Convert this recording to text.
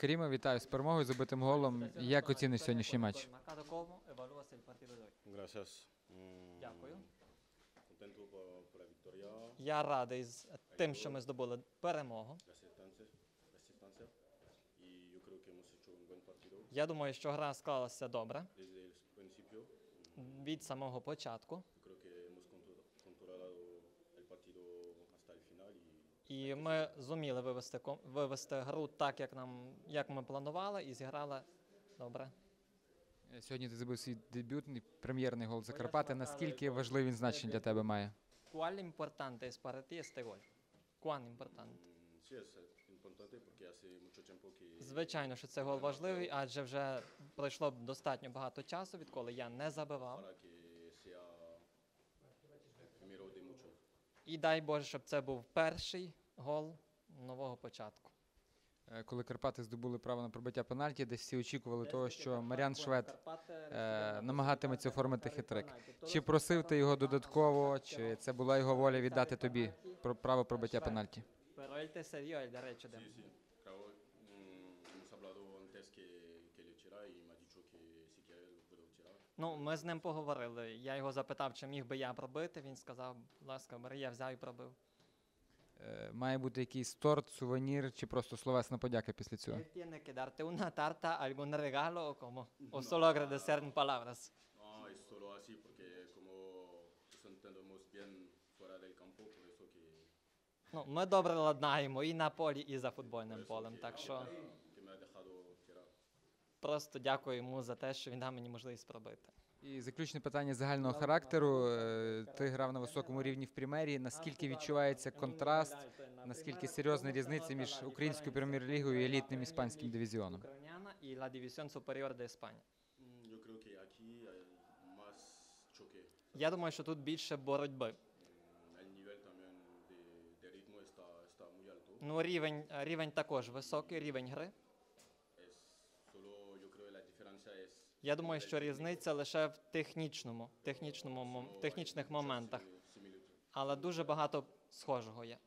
Каріма, вітаю з перемогою, забитим голом. Як оціниш сьогоднішній матч? Mm, Дякую. Я радий з тим, що ми здобули перемогу. Я думаю, що гра склалася добре від самого початку. І ми зуміли вивести, вивести гру так, як, нам, як ми планували, і зіграли добре. Сьогодні ти забив свій дебютний прем'єрний гол за Карпати. Наскільки важливий він значення для тебе має? Cuál importante es para ti este gol? Cuán importante? Звичайно, що це гол важливий, адже вже пройшло достатньо багато часу, відколи я не забивав. І дай Боже, щоб це був перший гол нового початку. Е, Коли Карпати здобули право на пробиття пенальті, десь всі очікували того, що Маріан Швед е, намагатиметься оформити хитрик. Чи просив ти його додатково, чи це була його воля віддати тобі про право пробиття пенальті? Ну, ми з ним поговорили. Я його запитав, чи міг би я пробити. Він сказав, будь ласка, бери, я взяв і пробив. Е, Має бути якийсь торт, сувенір, чи просто словесна подяка після цього? Él tiene que darte una tarta, algún regalo o como, o solo agradecer en palabras. No, es solo así porque como nos entendemos bien fuera del campo, por eso que, Ну, ми добре ладнаємо і на полі, і за футбольним полем. Так що просто дякую йому за те, що він дав мені можливість пробити. І заключне питання загального характеру. Е, Ти грав на високому рівні в прем'єрі. Наскільки відчувається контраст, наскільки серйозна різниця між українською прем'єр-лігою і елітним іспанським дивізіоном? Y la división superior de España. Я думаю, що тут більше боротьби. Ну, рівень, рівень також високий, рівень гри. Es solo, yo creo que la diferencia es... Я думаю, що різниця лише в технічному, технічному, технічних моментах, але дуже багато схожого є.